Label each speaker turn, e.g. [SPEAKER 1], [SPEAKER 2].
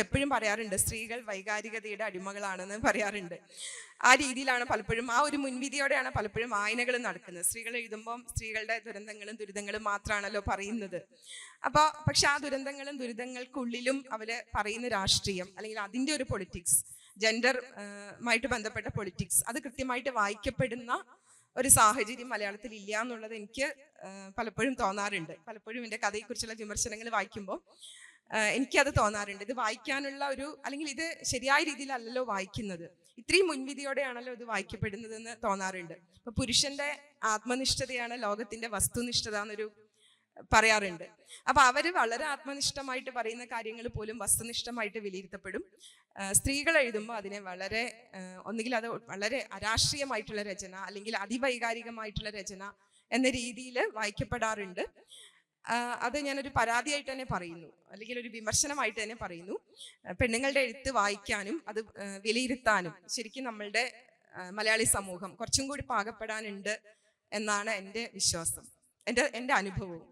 [SPEAKER 1] എപ്പോഴും പറയാറുണ്ട് സ്ത്രീകൾ വൈകാരികതയുടെ അടിമകളാണെന്ന് പറയാറുണ്ട്. ആ രീതിയിലാണ് പലപ്പോഴും ആ ഒരു മുൻവിധിയോടെയാണ് പലപ്പോഴും വായനകൾ നടക്കുന്നത്. സ്ത്രീകൾ എഴുതുമ്പോൾ സ്ത്രീകളുടെ ദുരന്തങ്ങളും ദുരിതങ്ങളും മാത്രമാണല്ലോ പറയുന്നത്. അപ്പോൾ പക്ഷെ ആ ദുരന്തങ്ങളും ദുരിതങ്ങൾക്കുള്ളിലും അവർ പറയുന്ന രാഷ്ട്രീയം അല്ലെങ്കിൽ അതിന്റെ ഒരു പൊളിറ്റിക്സ് ജെൻഡർ മായിട്ട് ബന്ധപ്പെട്ട പൊളിറ്റിക്സ് അത് കൃത്യമായിട്ട് വായിക്കപ്പെടുന്ന ഒരു സാഹചര്യം മലയാളത്തിൽ ഇല്ല എന്നുള്ളത് എനിക്ക് പലപ്പോഴും തോന്നാറുണ്ട്. പലപ്പോഴും എന്റെ കഥയെക്കുറിച്ചുള്ള വിമർശനങ്ങൾ വായിക്കുമ്പോൾ എനിക്കത് തോന്നാറുണ്ട്. ഇത് വായിക്കാനുള്ള ഒരു അല്ലെങ്കിൽ ഇത് ശരിയായ രീതിയിലല്ലല്ലോ വായിക്കുന്നത്. ഇത്രയും മുൻവിധിയോടെയാണല്ലോ ഇത് വായിക്കപ്പെടുന്നതെന്ന് തോന്നാറുണ്ട്. ഇപ്പൊ പുരുഷന്റെ ആത്മനിഷ്ഠതയാണ് ലോകത്തിന്റെ വസ്തുനിഷ്ഠത എന്നൊരു പറയാറുണ്ട്. അപ്പൊ അവർ വളരെ ആത്മനിഷ്ഠമായിട്ട് പറയുന്ന കാര്യങ്ങൾ പോലും വസ്തുനിഷ്ഠമായിട്ട് വിലയിരുത്തപ്പെടും. സ്ത്രീകൾ എഴുതുമ്പോൾ അതിനെ വളരെ ഒന്നുകിൽ അത് വളരെ അരാഷ്ട്രീയമായിട്ടുള്ള രചന അല്ലെങ്കിൽ അതിവൈകാരികമായിട്ടുള്ള രചന എന്ന രീതിയിൽ വായിക്കപ്പെടാറുണ്ട്. അത് ഞാനൊരു പരാതിയായിട്ട് തന്നെ പറയുന്നു. അല്ലെങ്കിൽ ഒരു വിമർശനമായിട്ട് തന്നെ പറയുന്നു. പെണ്ണുങ്ങളുടെ എഴുത്ത് വായിക്കാനും അത് വിലയിരുത്താനും ശരിക്കും നമ്മളുടെ മലയാളി സമൂഹം കുറച്ചും കൂടി പാകപ്പെടാനുണ്ട് എന്നാണ് എന്റെ വിശ്വാസം. എന്റെ എന്റെ അനുഭവവും.